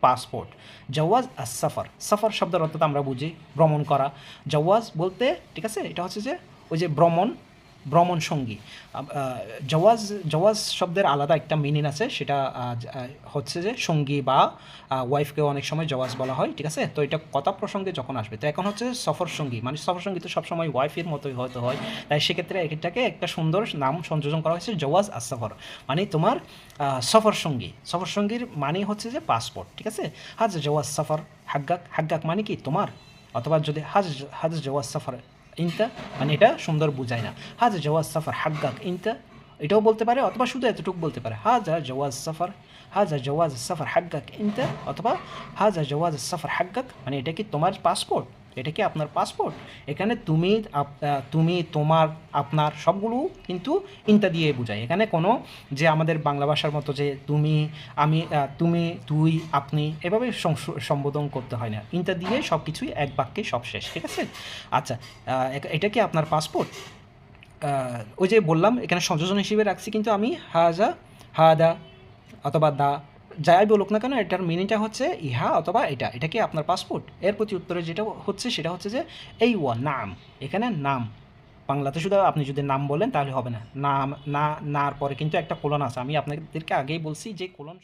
Passport. জওয়াজ আর সফর। সফর শব্দের অর্থাৎ আমরা বুঝি, ভ্রমণ করা। জওয়াজ বলতে, ঠিক আছে? এটা হচ্ছে যে, ওই যে ভ্রমণ ভ্রমণ সঙ্গী। জওয়াজ জওয়াজ শব্দের আলাদা একটা মিনিং আছে, সেটা হচ্ছে যে সঙ্গী বা ওয়াইফকেও অনেক সময় জওয়াজ বলা হয়, ঠিক আছে? তো এটা কথা প্রসঙ্গে যখন আসবে, তো এখন হচ্ছে সফর সঙ্গী মানে সফর সঙ্গী তো সবসময় ওয়াইফের মতোই হয়তো হয়, তাই সেক্ষেত্রে এটাকে একটা সুন্দর নাম সংযোজন করা হয়েছে জওয়াজ আর সফর মানে তোমার সফর সঙ্গী। সফর সঙ্গীর মানে হচ্ছে যে পাসপোর্ট ঠিক আছে? হাজ জওয়াজ সফর হাগ্গাক হাগ্গাক মানে কি? তোমার, অথবা যদি হাজ হাজ জওয়াজ সফর ইনতা মানে এটা সুন্দর বুঝায় না। হাজা জওয়াজ সাফার হাগ্গাক ইনতা, এটাও বলতে পারে, অথবা শুধু এতটুকু বলতে পারে। হাজা জওয়াজ সাফার, হাজা জওয়াজ সাফার হাগ্গাক ইনতা, অথবা হাজা জওয়াজ সাফার হাগ্গাক মানে এটা কি তোমার পাসপোর্ট এটা কি আপনার পাসপোর্ট এখানে তুমি তুমি, তোমার, আপনার সবগুলো কিন্তু ইনতা দিয়ে বোঝায়। এখানে কোনো যে আমাদের বাংলা ভাষার মতো যে তুমি, আমি তুমি, তুই, আপনি এভাবে সম্বোধন করতে হয় না। ইনতা দিয়ে সব কিছুই এক বাক্যে সব শেষ, ঠিক আছে? আচ্ছা এটা কি আপনার পাসপোর্ট ওই যে বললাম, এখানে সংযোজন হিসেবে রাখছি কিন্তু আমি হাজা, হাদা অথবা দা যাই বলুক না কেন, এটার মিনিংটা হচ্ছে ইহা অথবা এটা। এটা কি আপনার পাসপোর্ট এর প্রতি উত্তরে যেটা হচ্ছে, সেটা হচ্ছে যে এই ওয়া, নাম। এখানে নাম। বাংলাতে শুধু আপনি যদি নাম বলেন, তাহলে হবে না। নাম, না, নার পরে কিন্তু একটা কোলন আছে। আমি আপনাদেরকে আগেই বলছি যে কোলন